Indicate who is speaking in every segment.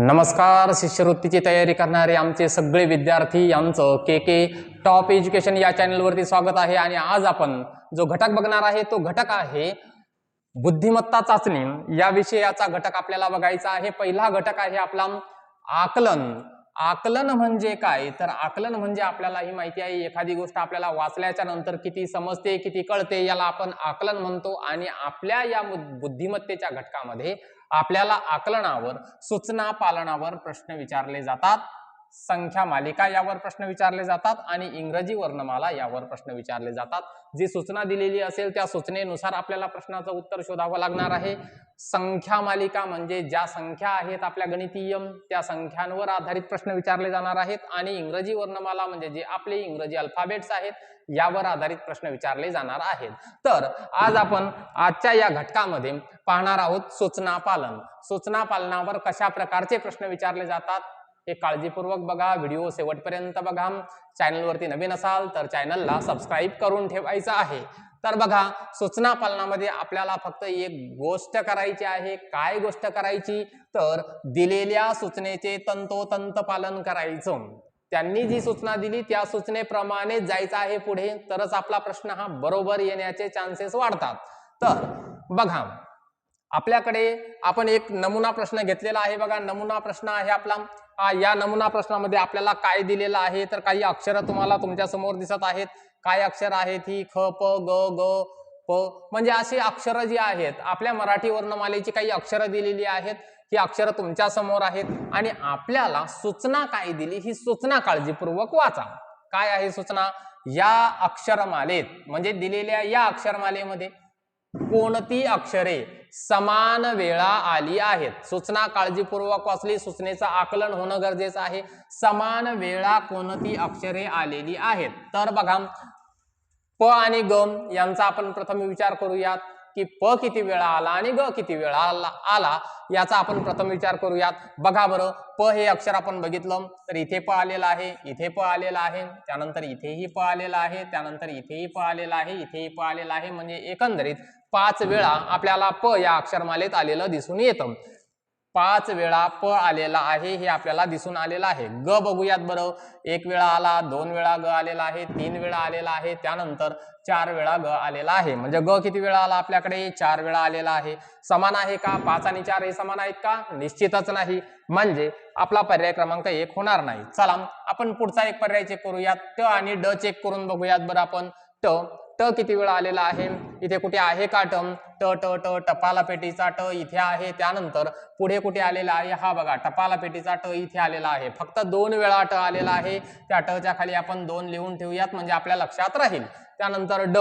Speaker 1: नमस्कार शिष्यवृत्तीची तयारी करणारे आमचे सगळे विद्यार्थी यांचं के के टॉप एज्युकेशन या चॅनलवरती स्वागत आहे. आणि आज आपण जो घटक बघणार आहे तो घटक आहे बुद्धिमत्ता चाचणी. या विषयाचा घटक आपल्याला बघायचा आहे. पहिला घटक आहे आपला आकलन. आकलन म्हणजे काय? तर आकलन म्हणजे आपल्याला ही माहिती आहे एखादी गोष्ट आपल्याला वाचल्याच्या नंतर किती समजते किती कळते याला आपण आकलन म्हणतो. आणि आपल्या या बुद्धिमत्तेच्या घटकामध्ये आपल्याला आकलनावर सूचना पालनावर प्रश्न विचारले जातात. संख्या मालिका यावर प्रश्न विचारले जातात आणि इंग्रजी वर्णमाला यावर प्रश्न विचारले जातात. जी सूचना दिलेली असेल त्या सूचनेनुसार आपल्याला प्रश्नाचं उत्तर शोधावं लागणार आहे. संख्या मालिका म्हणजे ज्या संख्या आहेत आपल्या गणितीय त्या संख्यांवर आधारित प्रश्न विचारले जाणार आहेत आणि इंग्रजी वर्णमाला म्हणजे जे आपले इंग्रजी अल्फाबेट्स आहेत यावर आधारित प्रश्न विचारले जाणार आहेत. तर आज आपण आजच्या या घटकामध्ये पाहणार आहोत सूचना पालन. सूचना पालनावर कशा प्रकारचे प्रश्न विचारले जातात? हे काळजीपूर्वक बघा व्हिडिओ शेवटपर्यंत बघा. चॅनलवरती नवीन असाल तर चॅनलला सबस्क्राईब करून ठेवायचं आहे. तर बघा सूचना पालनामध्ये आपल्याला फक्त एक गोष्ट करायची आहे. काय गोष्ट करायची? तर दिलेल्या सूचनेचे तंतोतंत पालन करायचं. त्यांनी जी सूचना दिली त्या सूचनेप्रमाणे जायचं आहे पुढे. तरच आपला प्रश्न हा बरोबर येण्याचे चान्सेस वाढतात. तर बघा आपल्याकडे आपण एक नमुना प्रश्न घेतलेला आहे बघा. नमुना प्रश्न आहे आपला. या नमुना प्रश्नामध्ये आपल्याला काय दिलेलं आहे? तर काही अक्षरं तुम्हाला तुमच्यासमोर दिसत आहेत. काय अक्षर आहेत ही? ख प ग ग प. म्हणजे अशी अक्षरं जी आहेत आपल्या मराठी वर्णमालेची काही अक्षरं दिलेली आहेत ही अक्षरं तुमच्यासमोर आहेत. आणि आपल्याला सूचना काय दिली? ही सूचना काळजीपूर्वक वाचा. काय आहे सूचना? या अक्षरमालेत म्हणजे दिलेल्या या अक्षरमालेमध्ये कोणती अक्षरे समान वेळा आली आहेत? सूचना काळजीपूर्वक वाचली. सूचनेचं आकलन होणं गरजेचं आहे. समान वेळा कोणती अक्षरे आलेली आहेत? तर बघा प आणि गम यांचा आपण प्रथम विचार करूयात. की प किती वेळा आला आणि ग किती वेळा आला आला याचा आपण प्रथम विचार करूयात. बघा बरं प हे अक्षर आपण बघितलं तर इथे प आलेलं आहे इथे प आलेलं आहे त्यानंतर इथेही प आलेलं आहे त्यानंतर इथेही प आलेलं आहे इथेही प आलेलं आहे म्हणजे एकंदरीत पाच वेळा आपल्याला प या अक्षरमालेत आलेलं दिसून येतं. पाच वेळा प आलेला आहे हे आपल्याला दिसून आलेलं आहे. ग बघूयात बरं. एक वेळा आला दोन वेळा ग आलेला आहे तीन वेळा आलेला आहे त्यानंतर चार वेळा ग आलेला आहे. म्हणजे ग किती वेळा आला आपल्याकडे? चार वेळा आलेला आहे. समान आहे का? पाच आणि चार हे समान आहेत का? निश्चितच नाही. म्हणजे आपला पर्याय क्रमांक एक होणार नाही. चला आपण पुढचा एक पर्याय चेक करूयात. ट आणि ड चेक करून बघूयात बरं आपण. ट ट किती वेळा आलेला आहे? इथे कुठे आहे का टम? ट ट ट टपाला पेटीचा ट इथे आहे. त्यानंतर पुढे कुठे आलेला आहे? हा बघा टपाला पेटीचा ट इथे आलेला आहे. फक्त दोन वेळा ट आलेला आहे. त्या टच्या खाली आपण दोन लिहून ठेवूयात म्हणजे आपल्या लक्षात राहील. त्यानंतर ड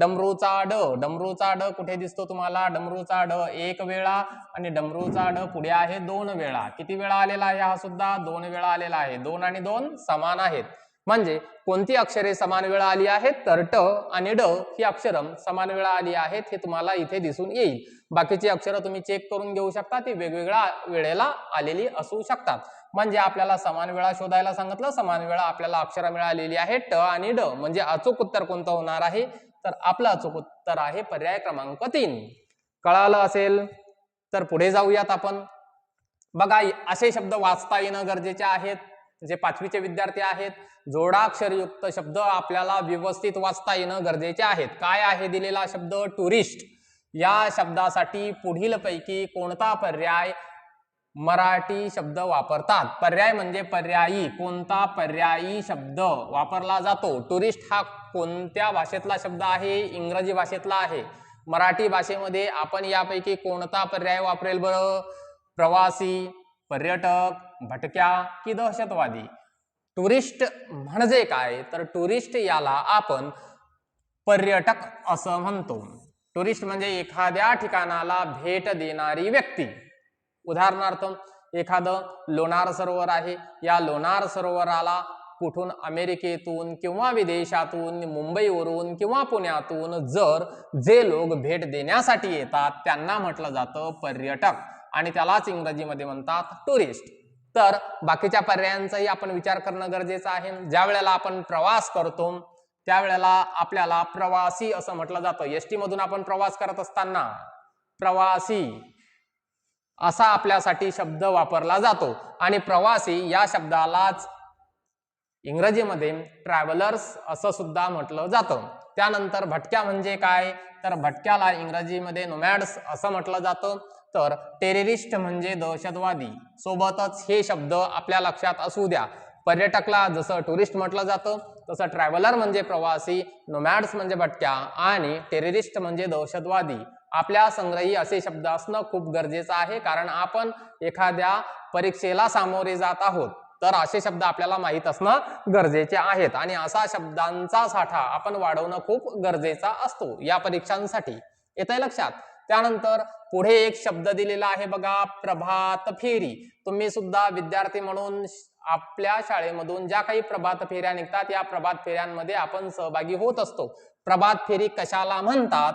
Speaker 1: डमरूचा ड. डमरूचा ड कुठे दिसतो तुम्हाला? डमरूचा ड एक वेळा आणि डमरूचा ड पुढे आहे दोन वेळा. किती वेळा आलेला आहे हा सुद्धा? दोन वेळा आलेला आहे. दोन आणि दोन समान आहेत. म्हणजे कोणती अक्षरे समान वेळा आली आहेत? तर ट आणि ड ही अक्षरं समान वेळा आली आहेत हे तुम्हाला इथे दिसून येईल. बाकीची अक्षरं तुम्ही चेक करून घेऊ शकता ती वेगवेगळ्या वेळेला आलेली असू शकतात. म्हणजे आपल्याला समान वेळा शोधायला सांगितलं समान वेळा आपल्याला अक्षरं मिळालेली आहे ट आणि ड. म्हणजे अचूक उत्तर कोणतं होणार आहे? तर आपलं अचूक उत्तर आहे पर्याय क्रमांक तीन. कळालं असेल? तर पुढे जाऊयात आपण. बघा असे शब्द वाचता येणं गरजेचे आहेत. जे पाचवीचे विद्यार्थी आहेत जोडाक्षरयुक्त शब्द आपल्याला व्यवस्थित वाचता येणं गरजेचे आहेत. काय आहे दिलेला शब्द? टुरिस्ट. या शब्दासाठी पुढील पैकी कोणता पर्याय मराठी शब्द वापरतात? पर्याय म्हणजे पर्यायी. कोणता पर्यायी शब्द वापरला जातो? टुरिस्ट हा कोणत्या भाषेतला शब्द आहे? इंग्रजी भाषेतला आहे. मराठी भाषेमध्ये आपण यापैकी कोणता पर्याय वापरेल बरं? प्रवासी पर्यटक भटक्या की दहशतवादी? टुरिस्ट म्हणजे काय? तर टुरिस्ट याला आपण पर्यटक असं म्हणतो. टुरिस्ट म्हणजे एखाद्या ठिकाणाला भेट देणारी व्यक्ती. उदाहरणार्थ एखादं लोणार सरोवर आहे. या लोणार सरोवराला कुठून अमेरिकेतून किंवा विदेशातून मुंबईवरून किंवा पुण्यातून जर जे लोक भेट देण्यासाठी येतात त्यांना म्हटलं जातं पर्यटक. आणि त्यालाच इंग्रजीमध्ये म्हणतात टुरिस्ट. तर बाकीच्या पर्यायांचाही आपण विचार करणं गरजेचं आहे. ज्या वेळेला आपण प्रवास करतो त्यावेळेला आपल्याला प्रवासी असं म्हटलं जातं. एस मधून आपण प्रवास करत असताना प्रवासी असा आपल्यासाठी शब्द वापरला जातो. आणि प्रवासी या शब्दालाच इंग्रजीमध्ये ट्रॅव्हलर्स असं सुद्धा म्हटलं जातं. त्यानंतर भटक्या म्हणजे काय? तर भटक्याला इंग्रजीमध्ये नोमॅड्स असं म्हटलं जातं. तर टेररिस्ट म्हणजे दहशतवादी. सोबतच हे शब्द आपल्या लक्षात असू द्या. पर्यटकला जसं टुरिस्ट म्हटलं जातं तसं ट्रॅव्हलर म्हणजे प्रवासी नोमॅड्स म्हणजे भटक्या आणि टेररिस्ट म्हणजे दहशतवादी. आपल्या संग्रही असे शब्द असणं खूप गरजेचं आहे कारण आपण एखाद्या परीक्षेला सामोरे जात आहोत. तर असे शब्द आपल्याला माहीत असणं गरजेचे आहेत आणि असा शब्दांचा साठा आपण वाढवणं खूप गरजेचा असतो या परीक्षांसाठी. येत आहे लक्षात? त्यानंतर पुढे एक शब्द दिलेला आहे बघा प्रभात फेरी. तुम्ही सुद्धा विद्यार्थी म्हणून आपल्या शाळेमधून ज्या काही प्रभात फेऱ्या निघतात या प्रभात फेऱ्यांमध्ये आपण सहभागी होत असतो. प्रभात फेरी कशाला म्हणतात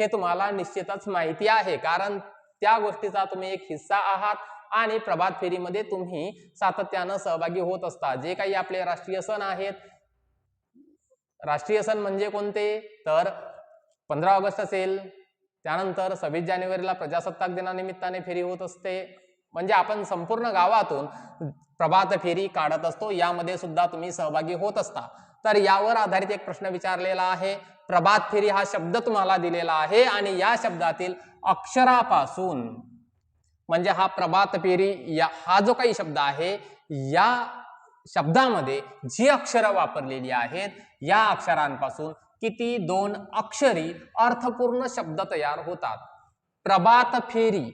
Speaker 1: हे तुम्हाला निश्चितच माहिती आहे. कारण त्या गोष्टीचा तुम्ही एक हिस्सा आहात आणि प्रभात फेरीमध्ये तुम्ही सातत्यानं सहभागी होत असता. जे काही आपले राष्ट्रीय सण आहेत राष्ट्रीय सण म्हणजे कोणते? तर पंधरा ऑगस्ट असेल त्यानंतर सव्वीस जानेवारीला प्रजासत्ताक दिनानिमित्ताने फेरी होत असते. म्हणजे आपण संपूर्ण गावातून प्रभात फेरी काढत असतो. यामध्ये सुद्धा तुम्ही सहभागी होत असता. तर यावर आधारित एक प्रश्न विचारलेला आहे. प्रभात फेरी हा शब्द तुम्हाला दिलेला आहे आणि या शब्दातील अक्षरापासून म्हणजे हा प्रभात फेरी या हा जो काही शब्द आहे या शब्दामध्ये जी अक्षरं वापरलेली आहेत या अक्षरांपासून किती दोन अक्षरी अर्थपूर्ण शब्द तयार होतात. प्रभात फेरी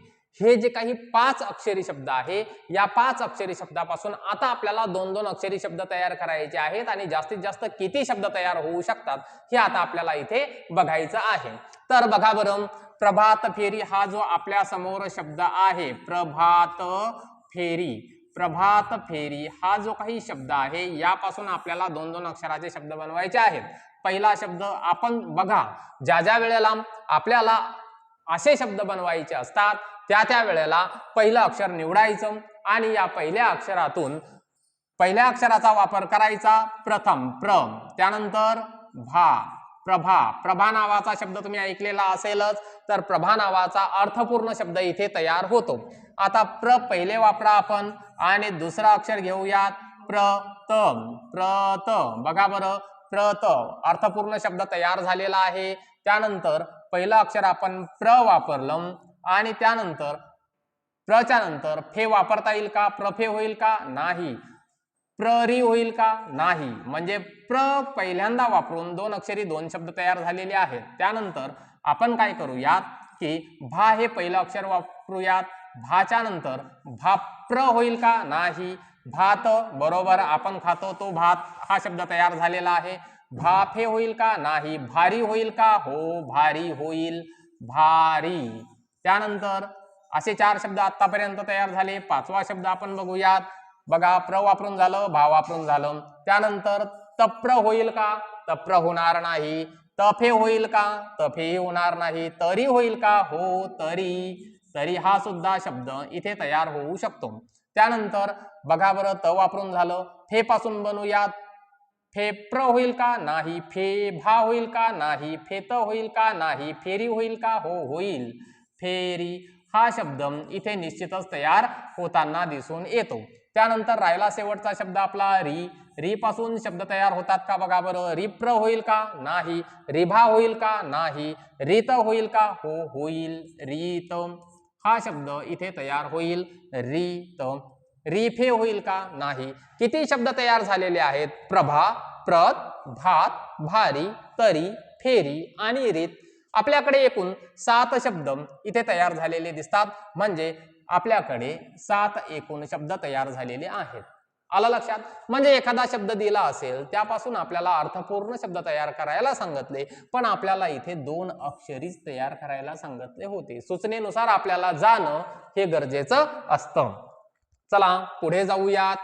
Speaker 1: हे जे काही पाच अक्षरी शब्द आहे या पाच अक्षरी शब्दापासून आता आपल्याला दोन दोन अक्षरी शब्द तयार करायचे आहेत आणि जास्तीत जास्त किती शब्द तयार होऊ शकतात हे आता आपल्याला इथे बघायचं आहे. तर बघा बरं प्रभात फेरी हा जो आपल्यासमोर शब्द आहे प्रभात फेरी. प्रभात फेरी हा जो काही शब्द आहे यापासून आपल्याला दोन दोन अक्षराचे शब्द बनवायचे आहेत. पहिला शब्द आपण बघा ज्या ज्या वेळेला आपल्याला असे शब्द बनवायचे असतात त्या त्या वेळेला पहिलं अक्षर निवडायचं आणि या पहिल्या अक्षरातून पहिल्या अक्षराचा वापर करायचा प्रथम प्र त्यानंतर भा. प्रभा. प्रभा नावाचा शब्द तुम्ही ऐकलेला असेलच तर प्रभा नावाचा अर्थपूर्ण शब्द इथे तयार होतो. आता प्र पहिले वापरा आपण आणि दुसरा अक्षर घेऊयात. प्रतम. प्रत बघा बरं. प्रत अर्थपूर्ण शब्द तयार झालेला आहे. त्यानंतर पहिलं अक्षर आपण प्र वापरलं आणि त्यानंतर प्रच्या नंतर फे वापरता येईल का? प्रफे होईल का? नाही. प्ररी होईल का? नाही. म्हणजे प्र पहिल्यांदा वापरून दोन अक्षरी दोन शब्द तयार झालेले आहेत. त्यानंतर आपण काय करूयात की भा हे पहिलं अक्षर वापरूयात. भाच्या नंतर भाप्र होईल का? नाही. भात बरोबर आपण खातो तो भात. हा शब्द तयार झालेला आहे. भाफे होईल का? नाही. भारी होईल का? हो भारी होईल. भारी. त्यानंतर असे चार शब्द आतापर्यंत तयार झाले. पाचवा शब्द आपण बघूयात. बघा प्र वापरून झालं भाव वापरून झालं. त्यानंतर तप्र होईल का? तप्र होणार नाही. तफे होईल का? तफेही होणार नाही. तरी होईल का? हो तरी. तरी हा सुद्धा शब्द इथे तयार होऊ शकतो. त्यानंतर बघा बरं त वापरून झालं. फे पासून बनवूयात फेप्र होईल का? नाही. फे भा होईल का? नाही. फेत होईल का? नाही. फेरी होईल का? हो होईल. फेरी हा शब्द इथे निश्चितच तयार होताना दिसून येतो. त्यानंतर राहिला शेवटचा शब्द आपला री. री पासून शब्द तयार होतात का बघा बरं? रिप्र होईल का? नाही. रिभा होईल का? नाही. रीत होईल का? हो होईल. रीत. हा शब्द इथे तयार होईल. रीत. रिफे होईल का? नाही. किती शब्द तयार झालेले आहेत? प्रभा प्रत भात भारी तरी फेरी आणि रीत. आपल्याकडे एकूण सात शब्द इथे तयार झालेले दिसतात. म्हणजे आपल्याकडे सात एकूण शब्द तयार झालेले आहेत. आलं लक्षात? म्हणजे एखादा शब्द दिला असेल त्यापासून आपल्याला अर्थपूर्ण शब्द तयार करायला सांगितले पण आपल्याला इथे दोन अक्षरीच तयार करायला सांगितले होते. सूचनेनुसार आपल्याला जाणं हे गरजेचं असतं. चला पुढे जाऊयात.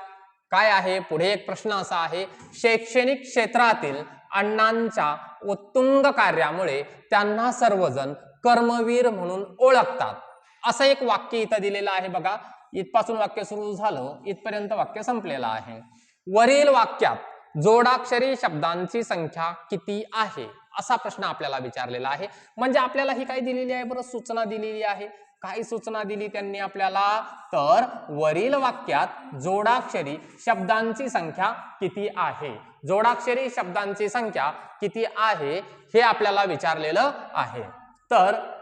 Speaker 1: काय आहे? पुढे एक प्रश्न असा आहे. शैक्षणिक क्षेत्रातील अण्णांच्या उत्तुंग कार्यामुळे त्यांना सर्वजण कर्मवीर म्हणून ओळखतात. असं एक वाक्य इथं दिलेलं आहे बघा. इथपासून वाक्य सुरू झालं इथपर्यंत वाक्य संपलेलं आहे. वरील वाक्यात जोडाक्षरी शब्दांची संख्या किती आहे? असा प्रश्न आपल्याला विचारलेला आहे. म्हणजे आपल्याला ही काय दिलेली आहे बरं? सूचना दिलेली आहे. काही सूचना दिली त्यांनी आपल्याला. तर वरील वाक्यात जोडाक्षरी शब्दांची संख्या किती आहे? जोडाक्षरी शब्दांची संख्या किती आहे? हे आपल्याला विचारलेलं आहे. तर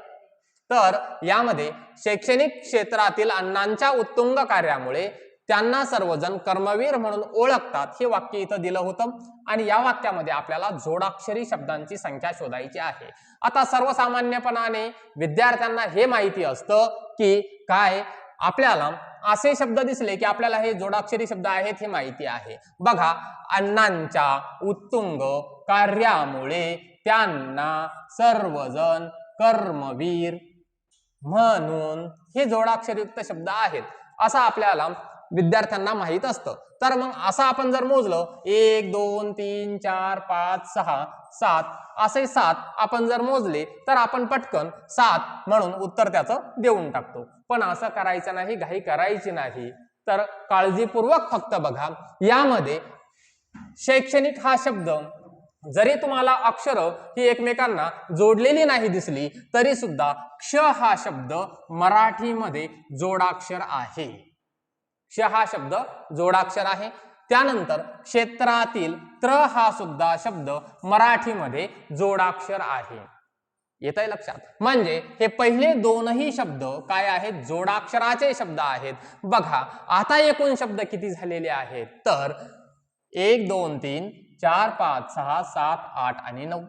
Speaker 1: तर यामध्ये शैक्षणिक क्षेत्रातील अण्णांच्या उत्तुंग कार्यामुळे त्यांना सर्वजण कर्मवीर म्हणून ओळखतात हे वाक्य इथं दिलं होतं. आणि या वाक्यामध्ये आपल्याला जोडाक्षरी शब्दांची संख्या शोधायची आहे. आता सर्वसामान्यपणाने विद्यार्थ्यांना हे माहिती असतं की काय? आपल्याला असे शब्द दिसले की आपल्याला हे जोडाक्षरी शब्द आहेत हे माहिती आहे. बघा अण्णांच्या उत्तुंग कार्यामुळे त्यांना सर्वजण कर्मवीर म्हणून हे जोडाक्षरयुक्त शब्द आहेत असं आपल्याला विद्यार्थ्यांना माहीत असतं. तर मग असं आपण जर मोजलं एक दोन तीन चार पाच सहा सात असे सात आपण जर मोजले तर आपण पटकन सात म्हणून उत्तर त्याचं देऊन टाकतो. पण असं करायचं नाही घाई करायची नाही. तर काळजीपूर्वक फक्त बघा. यामध्ये शैक्षणिक हा शब्द जरी तुम्हाला अक्षर ही एकमेकांना जोडलेली नाही दिसली तरी सुद्धा क्ष हा शब्द मराठीमध्ये जोडाक्षर आहे. क्ष हा शब्द जोडाक्षर आहे. त्यानंतर क्षेत्रातील त्र हा सुद्धा शब्द मराठीमध्ये जोडाक्षर आहे. येत आहे लक्षात? म्हणजे हे पहिले दोनही शब्द काय आहेत? जोडाक्षराचे शब्द आहेत. बघा आता एकूण शब्द किती झालेले आहेत? तर एक दोन तीन चार पाच सहा सात आठ आणि नऊ.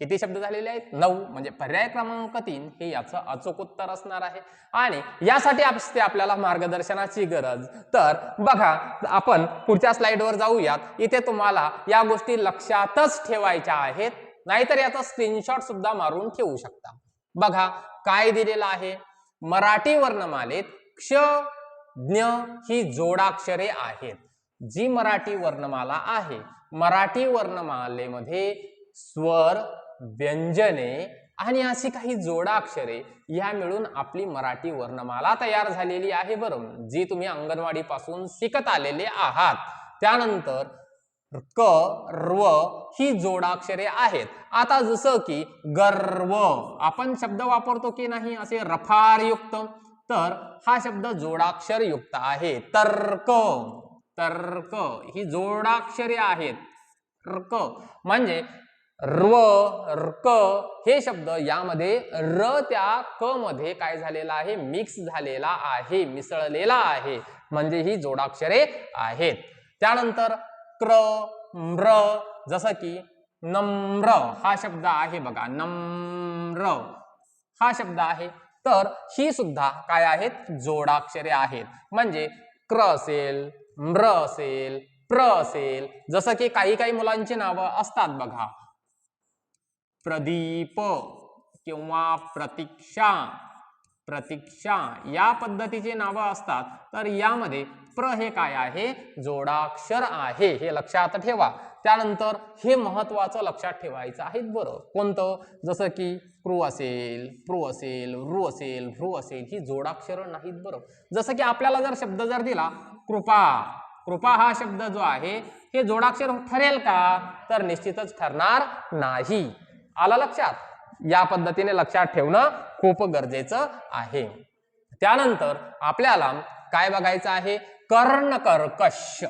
Speaker 1: किती शब्द झालेले आहेत? नऊ. म्हणजे पर्याय क्रमांक तीन हे याचं अचूक उत्तर असणार आहे. आणि यासाठी असते आपल्याला मार्गदर्शनाची गरज. तर बघा आपण पुढच्या स्लाइडवर जाऊयात. इथे तुम्हाला या गोष्टी लक्षातच ठेवायच्या आहेत. नाहीतर याचा स्क्रीनशॉट सुद्धा मारून ठेवू शकता. बघा काय दिलेलं आहे? मराठी वर्णमालेत क्ष ज्ञ ही जोडाक्षरे आहेत. जी मराठी वर्णमाला आहे. मराठी वर्णमालेमध्ये स्वर व्यंजने आणि अशी काही जोडाक्षरे या मिळून आपली मराठी वर्णमाला तयार झालेली आहे. बरं जी तुम्ही अंगणवाडीपासून शिकत आलेले आहात. त्यानंतर क र्व ही जोडाक्षरे आहेत. आता जसं की गर्व आपण शब्द वापरतो की नाही? असे रफारयुक्त. तर हा शब्द जोडाक्षर युक्त आहे. तर्क. तर्क. ही जोडाक्षरे आहेत. तर्क. म्हणजे रव रक हे शब्द यामध्ये र त्या क मध्ये काय झालेला आहे? मिक्स झालेला आहे मिसळलेला आहे. म्हणजे ही जोडाक्षरे आहेत. त्यानंतर क्र म्र जसं की नम्र हा शब्द आहे बघा. नम्र हा शब्द आहे. तर ही सुद्धा काय आहेत? जोडाक्षरे आहेत. म्हणजे क्र असेल म्र असेल प्र असेल जसं की काही काही मुलांची नावं असतात बघा. प्रदीप किंवा प्रतीक्षा प्रतीक्षा या पद्धतीची नावं असतात. तर यामध्ये प्र हे काय आहे? जोडाक्षर आहे. हे लक्षात ठेवा. त्यानंतर हे महत्वाचं लक्षात ठेवायचं आहे बरं. कोणतं? जसं की क्रू असेल प्रू असेल रू असेल भ्रू असेल ही जोडाक्षरं नाहीत बरं. जसं की आपल्याला जर शब्द जर दिला कृपा. कृपा हा शब्द जो आहे हे जोडाक्षर ठरेल का? तर निश्चितच ठरणार नाही. आला लक्षात? या पद्धतीने लक्षात ठेवणं खूप गरजेचं आहे. त्यानंतर आपल्याला काय बघायचं आहे? कर्णकर्कश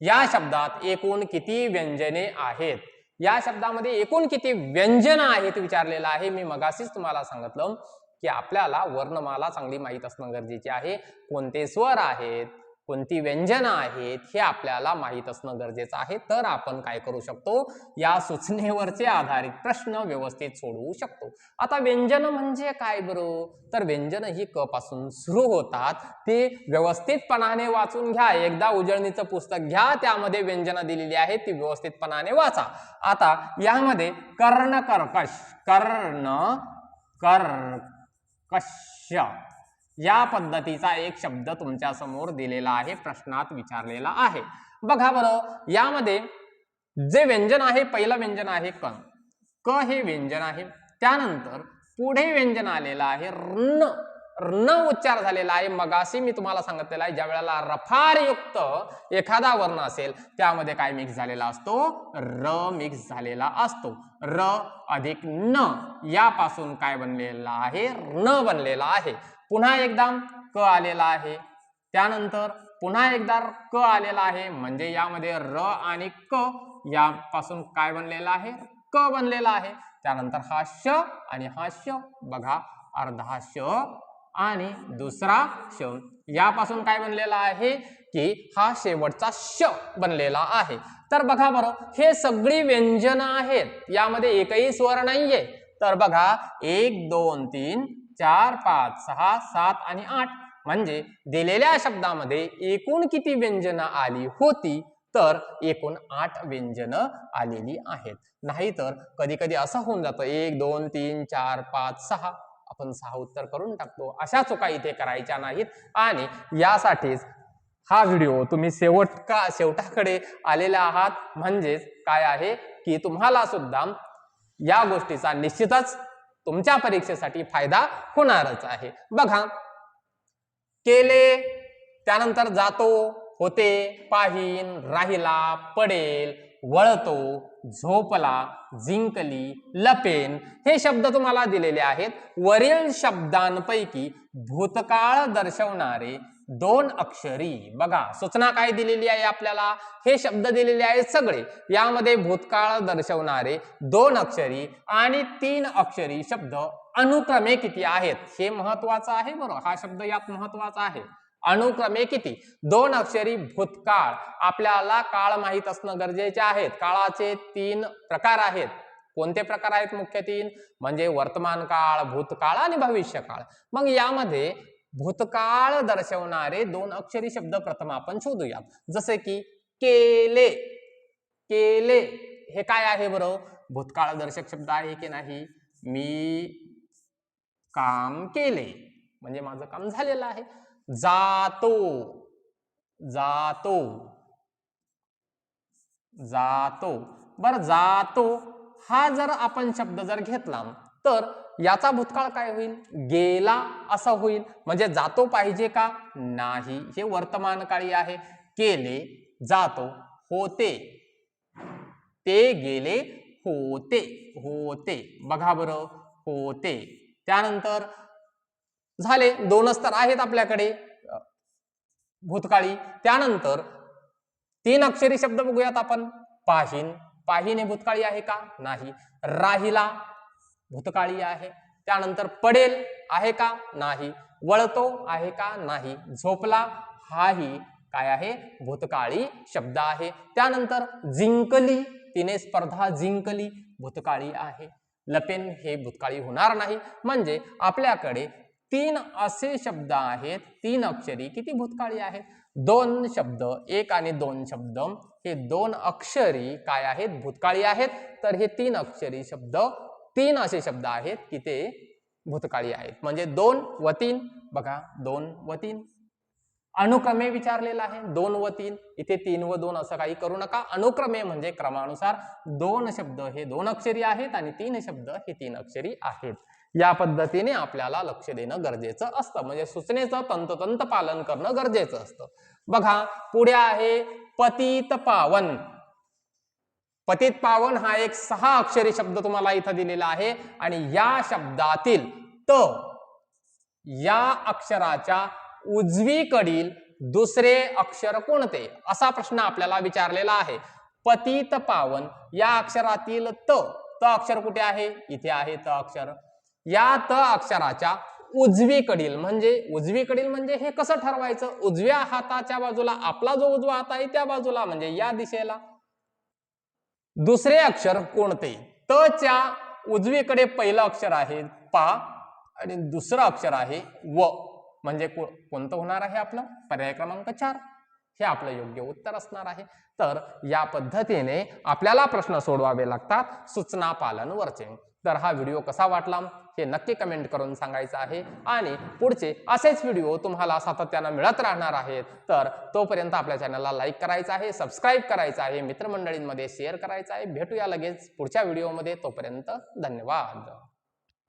Speaker 1: या शब्दात एकूण किती व्यंजने आहेत? या शब्दामध्ये एकूण किती व्यंजन आहेत विचारलेलं आहे? मी मगाशीच तुम्हाला सांगितलं की आपल्याला वर्णमाला चांगली माहीत असणं गरजेचे आहे. कोणते स्वर आहेत? कोणती व्यंजनं आहेत हे आपल्याला माहीत असणं गरजेचं आहे. तर आपण काय करू शकतो? या सूचनेवरचे आधारित प्रश्न व्यवस्थित सोडवू शकतो. आता व्यंजन म्हणजे काय बरं? तर व्यंजन ही क पासून सुरू होतात. ते व्यवस्थितपणाने वाचून घ्या. एकदा उजळणीचं पुस्तक घ्या. त्यामध्ये व्यंजनं दिलेली आहेत ती व्यवस्थितपणाने वाचा. आता यामध्ये कर्ण कर्कश कर्ण कर्कश या पद्धतीचा एक शब्द तुमच्यासमोर दिलेला आहे प्रश्नात विचारलेला आहे. बघा बरं यामध्ये जे व्यंजन आहे पहिलं व्यंजन आहे क क हे व्यंजन आहे. त्यानंतर पुढे व्यंजन आलेलं आहे ऋण न उच्चार झालेला आहे. मगाशी मी तुम्हाला सांगितलेला आहे ज्या वेळेला रफारयुक्त एखादा वर्ण असेल त्यामध्ये काय मिक्स झालेला असतो? र मिक्स झालेला असतो. र अधिक न यापासून काय बनलेला आहे? न बनलेला आहे. पुन्हा एकदा क आलेला आहे. त्यानंतर पुन्हा एकदा क आलेला आहे. म्हणजे यामध्ये र आणि क यापासून काय बनलेला आहे? क बनलेला आहे. त्यानंतर हा श आणि हा श. बघा अर्धा श आणि दुसरा श. यापासून काय बनलेला आहे? की हा शेवटचा श बनलेला आहे. तर बघा बरं हे सगळी व्यंजन आहेत. यामध्ये एकही स्वर नाहीये. तर बघा एक दोन तीन चार पाच सहा सात आणि आठ. म्हणजे दिलेल्या शब्दामध्ये एकूण किती व्यंजनं आली होती? तर एकूण आठ व्यंजनं आलेली आहेत. नाहीतर कधी कधी असं होऊन जातं एक दोन तीन चार पाच सहा. आपण सहा उत्तर करून टाकतो. अशा चुका इथे करायच्या नाहीत. आणि यासाठीच हा व्हिडिओ तुम्ही शेवट का शेवटाकडे आलेला आहात. म्हणजेच काय आहे? की तुम्हाला सुद्धा या गोष्टीचा निश्चितच तुमच्या परीक्षेसाठी फायदा होणारच आहे. बघा केले त्यानंतर जातो होते पाहीन राहिला पडेल वळतो झोपला जिंकली लपेन हे शब्द तुम्हाला दिलेले आहेत. वरील शब्दांपैकी भूतकाळ दर्शवणारे दोन अक्षरी. बघा सूचना काय दिलेली आहे आपल्याला? हे शब्द दिलेले आहेत सगळे. यामध्ये भूतकाळ दर्शवणारे दोन अक्षरी आणि तीन अक्षरी शब्द अनुक्रमे किती आहेत? हे महत्वाचं आहे बरोबर हा शब्द यात महत्त्वाचा आहे. अनुक्रमे किती? दोन अक्षरी भूतकाळ. आपल्याला काळ माहीत असणं गरजेचे आहेत. काळाचे तीन प्रकार आहेत. कोणते प्रकार आहेत? मुख्य तीन. म्हणजे वर्तमान काळ भूतकाळ आणि भविष्यकाळ. मग यामध्ये भूतकाळ दर्शवणारे दोन अक्षरी शब्द प्रथम आपण शोधूया जसे की केले. केले हे काय आहे बरं? भूतकाळ दर्शक शब्द आहे की नाही? मी काम केले. म्हणजे माझं काम झालेलं आहे. जातो. जातो. जातो. बर जातो हा जर आपण शब्द जर घेतला तर याचा भूतकाळ काय होईल? गेला असा होईल. म्हणजे जातो पाहिजे का? नाही. हे वर्तमान काळी आहे. केले जातो होते. ते गेले होते. होते. बघा बरं. होते. त्यानंतर झाले. दोनच तर आहेत आपल्याकडे. भूतकाळी. त्यानंतर तीन अक्षरी शब्द बघूयात आपण. पाहीन. पाहीन हे भूतकाळी आहे का? नाही. राहिला भूतकाळी आहे. त्यानंतर पडेल आहे का नाही? वळतो आहे का नाही? झोपला हाही काय आहे? भूतकाळी शब्द आहे. त्यानंतर जिंकली तिने स्पर्धा जिंकली भूतकाळी आहे. लपेन हे भूतकाळी होणार नाही. म्हणजे आपल्याकडे तीन असे शब्द आहेत. तीन अक्षरी किती भूतकाळी आहेत? दोन शब्द एक आणि दोन शब्द. हे दोन अक्षरी काय आहेत? भूतकाळी आहेत. तर हे तीन अक्षरी शब्द तीन असे शब्द आहेत की ते भूतकाळी आहेत. म्हणजे दोन व तीन. बघा दोन व तीन. अनुक्रमे विचारलेला आहे. दोन व तीन. इथे तीन व दोन असं काही करू नका. अनुक्रमे म्हणजे क्रमानुसार दोन शब्द. हे दोन अक्षरी आहेत आणि तीन शब्द हे तीन अक्षरी आहेत. या पद्धतीने आपल्याला लक्ष देणं गरजेचं असतं. म्हणजे सूचनेचं तंतोतंत पालन करणं गरजेचं असतं. बघा पुढे आहे पतित पावन. पतित पावन हा एक सहा अक्षरी शब्द तुम्हाला इथं दिलेला आहे. आणि या शब्दातील त या अक्षराच्या उजवीकडील दुसरे अक्षर कोणते? असा प्रश्न आपल्याला विचारलेला आहे. पतित पावन या अक्षरातील त त अक्षर कुठे आहे? इथे आहे त अक्षर. या त अक्षराच्या उजवीकडील म्हणजे उजवीकडील म्हणजे हे कसं ठरवायचं? उजव्या हाताच्या बाजूला आपला जो उजवा हात आहे त्या बाजूला म्हणजे या दिशेला. दुसरे अक्षर कोणते? त च्या उजवीकडे पहिलं अक्षर आहे पा आणि दुसरं अक्षर आहे व. म्हणजे कोणतं होणार आहे आपलं? पर्याय क्रमांक चार. हे आपलं योग्य उत्तर असणार आहे. तर या पद्धतीने आपल्याला प्रश्न सोडवावे लागतात सूचना पालन वरचे. तर हा व्हिडिओ कसा वाटला? हे नक्की कमेंट करून सांगायचं आहे. आणि पुढचे असेच व्हिडिओ तुम्हाला सातत्यानं मिळत राहणार आहेत. तर तोपर्यंत आपल्या चॅनलला लाईक करायचं आहे सबस्क्राईब करायचं आहे मित्रमंडळींमध्ये शेअर करायचं आहे. भेटूया लगेच पुढच्या व्हिडिओमध्ये तोपर्यंत धन्यवाद.